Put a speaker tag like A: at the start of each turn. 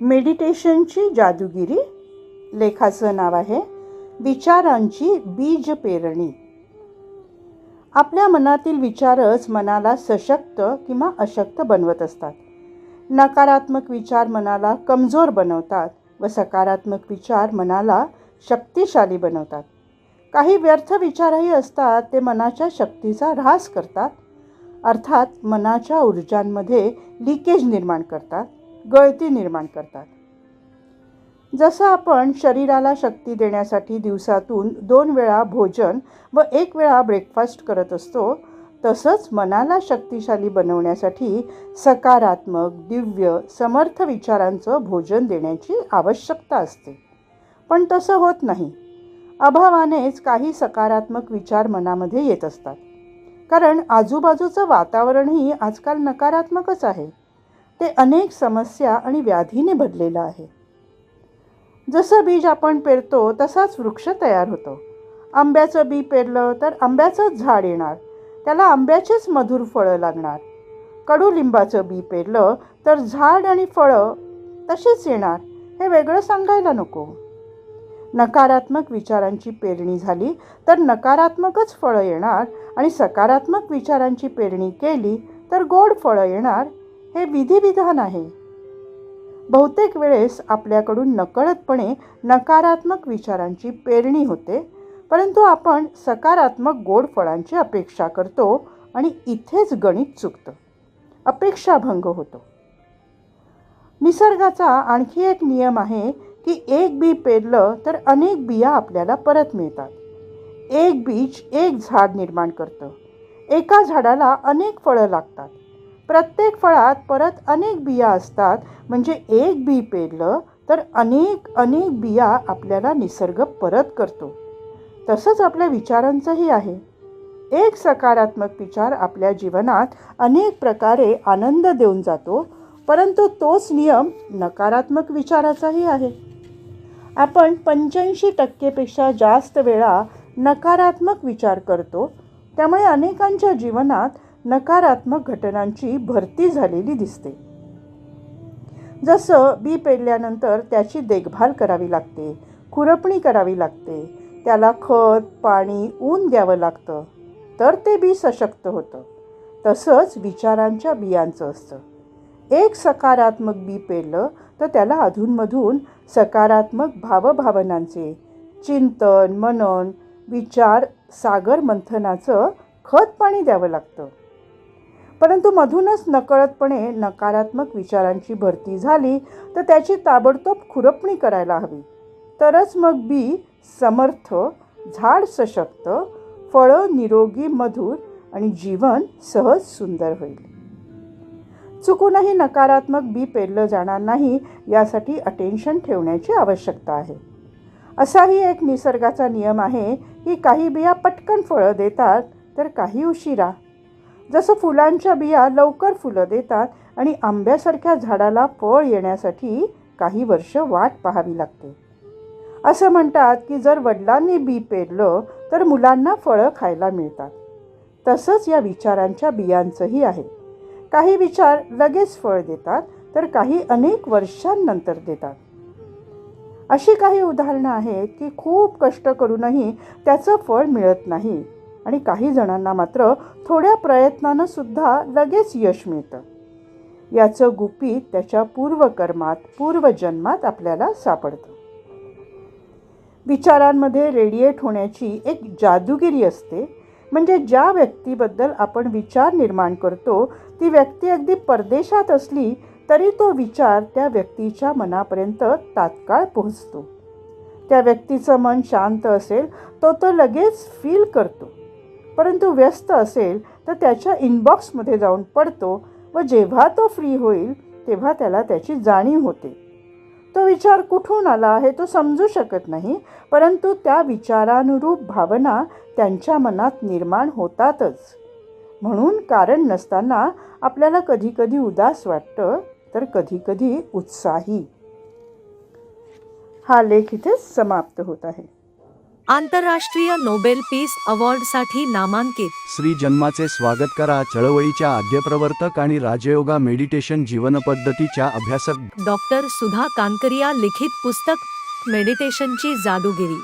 A: मेडिटेशनची जादूगिरी. लेखाचं नाव आहे विचारांची बीज पेरणी. आपल्या मनातील विचारच मनाला सशक्त किंवा अशक्त बनवत असतात. नकारात्मक विचार मनाला कमजोर बनवतात व सकारात्मक विचार मनाला शक्तिशाली बनवतात. काही व्यर्थ विचारही असतात ते मनाच्या शक्तीचा ऱ्हास करतात. अर्थात मनाच्या ऊर्जांमध्ये लिकेज निर्माण करतात. गळती निर्माण करतात. जसं आपण शरीराला शक्ती देण्यासाठी दिवसातून दोन वेळा भोजन व एक वेळा ब्रेकफास्ट करत असतो तसंच मनाला शक्तिशाली बनवण्यासाठी सकारात्मक दिव्य समर्थ विचारांचं भोजन देण्याची आवश्यकता असते. पण तसं होत नाही. अभावानेच काही सकारात्मक विचार मनामध्ये येत असतात. कारण आजूबाजूचं वातावरणही आजकाल नकारात्मकच आहे. ते अनेक समस्या आणि व्याधीने भरलेलं आहे. जसं बीज आपण पेरतो तसाच वृक्ष तयार होतो. आंब्याचं बी पेरलं तर आंब्याचंच झाड येणार. त्याला आंब्याचेच मधुर फळं लागणार. कडुलिंबाचं बी पेरलं तर झाड आणि फळं तशीच येणार. हे वेगळं सांगायला नको. नकारात्मक विचारांची पेरणी झाली तर नकारात्मकच फळं येणार आणि सकारात्मक विचारांची पेरणी केली तर गोड फळं येणार हे विधिविधान आहे. बहुतेक वेळेस आपल्याकडून नकळतपणे नकारात्मक विचारांची पेरणी होते परंतु आपण सकारात्मक गोड फळांची अपेक्षा करतो आणि इथेच गणित चुकतं. अपेक्षाभंग होतो. निसर्गाचा आणखी एक नियम आहे की एक बी पेरलं तर अनेक बिया आपल्याला परत मिळतात. एक बीज एक झाड निर्माण करतं. एका झाडाला अनेक फळं लागतात. प्रत्येक फळात परत अनेक बिया असतात. म्हणजे एक बी पेरलं तर अनेक अनेक बिया आपल्याला निसर्ग परत करतो. तसंच आपल्या विचारांचंही आहे. एक सकारात्मक विचार आपल्या जीवनात अनेक प्रकारे आनंद देऊन जातो परंतु तोच नियम नकारात्मक विचाराचाही आहे. आपण पंच्याऐंशी टक्केपेक्षा जास्त वेळा नकारात्मक विचार करतो त्यामुळे अनेकांच्या जीवनात नकारात्मक घटनांची भरती झालेली दिसते. जसं बी पेरल्यानंतर त्याची देखभाल करावी लागते खुरपणी करावी लागते त्याला खत पाणी ऊन द्यावं लागतं तर ते बी सशक्त होतं. तसंच विचारांच्या बियांचं असतं. एक सकारात्मक बी पेरलं तर त्याला अधूनमधून सकारात्मक भावभावनांचे चिंतन मनन विचार सागर मंथनाचं खत पाणी द्यावं लागतं. परंतु मधूनच नकळतपणे नकारात्मक विचारांची भरती झाली तर त्याची ताबडतोब खुरपणी करायला हवी. तरच मग बी समर्थ झाड सशक्त फळं निरोगी मधुर आणि जीवन सहज सुंदर होईल. चुकूनही नकारात्मक बी पेरलं जाणार नाही यासाठी अटेन्शन ठेवण्याची आवश्यकता आहे. असाही एक निसर्गाचा नियम आहे की काही बिया पटकन फळं देतात तर काही उशिरा. जसं फुलांच्या बिया लवकर फुलं देतात आणि आंब्यासारख्या झाडाला फळ येण्यासाठी काही वर्ष वाट पाहावी लागते. असं म्हणतात की जर वडिलांनी बी पेरलं तर मुलांना फळं खायला मिळतात. तसंच या विचारांच्या बियांचंही आहे. काही विचार लगेच फळ देतात तर काही अनेक वर्षांनंतर देतात. अशी काही उदाहरणं आहेत की खूप कष्ट करूनही त्याचं फळ मिळत नाही. आणि काही जणांना मात्र थोड्या प्रयत्नानं सुद्धा लगेच यश मिळतं. याचं गुपित त्याच्या पूर्वकर्मात पूर्वजन्मात आपल्याला सापडतं. विचारांमध्ये रेडिएट होण्याची एक जादूगिरी असते. म्हणजे ज्या व्यक्तीबद्दल आपण विचार निर्माण करतो ती व्यक्ती अगदी परदेशात असली तरी तो विचार त्या व्यक्तीच्या मनापर्यंत तात्काळ पोहोचतो. त्या व्यक्तीचं मन शांत असेल तो तो लगेच फील करतो. परंतु व्यस्त असेल तर त्याच्या इनबॉक्समध्ये जाऊन पडतो व जेव्हा तो फ्री होईल तेव्हा त्याला त्याची जाणीव होते. तो विचार कुठून आला हे तो समजू शकत नाही परंतु त्या विचारानुरूप भावना त्यांच्या मनात निर्माण होतातच. म्हणून कारण नसताना आपल्याला कधीकधी उदास वाटतं तर कधीकधी उत्साही. हा लेख इथे समाप्त होत आहे.
B: आंतरराष्ट्रीय नोबेल पीस अवॉर्डसाठी नामांकित.
C: श्री जन्माचे स्वागत करा. चळवळीच्या आद्यप्रवर्तक आणि राजयोगा मेडिटेशन जीवनपद्धतीच्या अभ्यासक
B: डॉक्टर सुधा कानकरिया लिखित पुस्तक मेडिटेशनची जादूगिरी.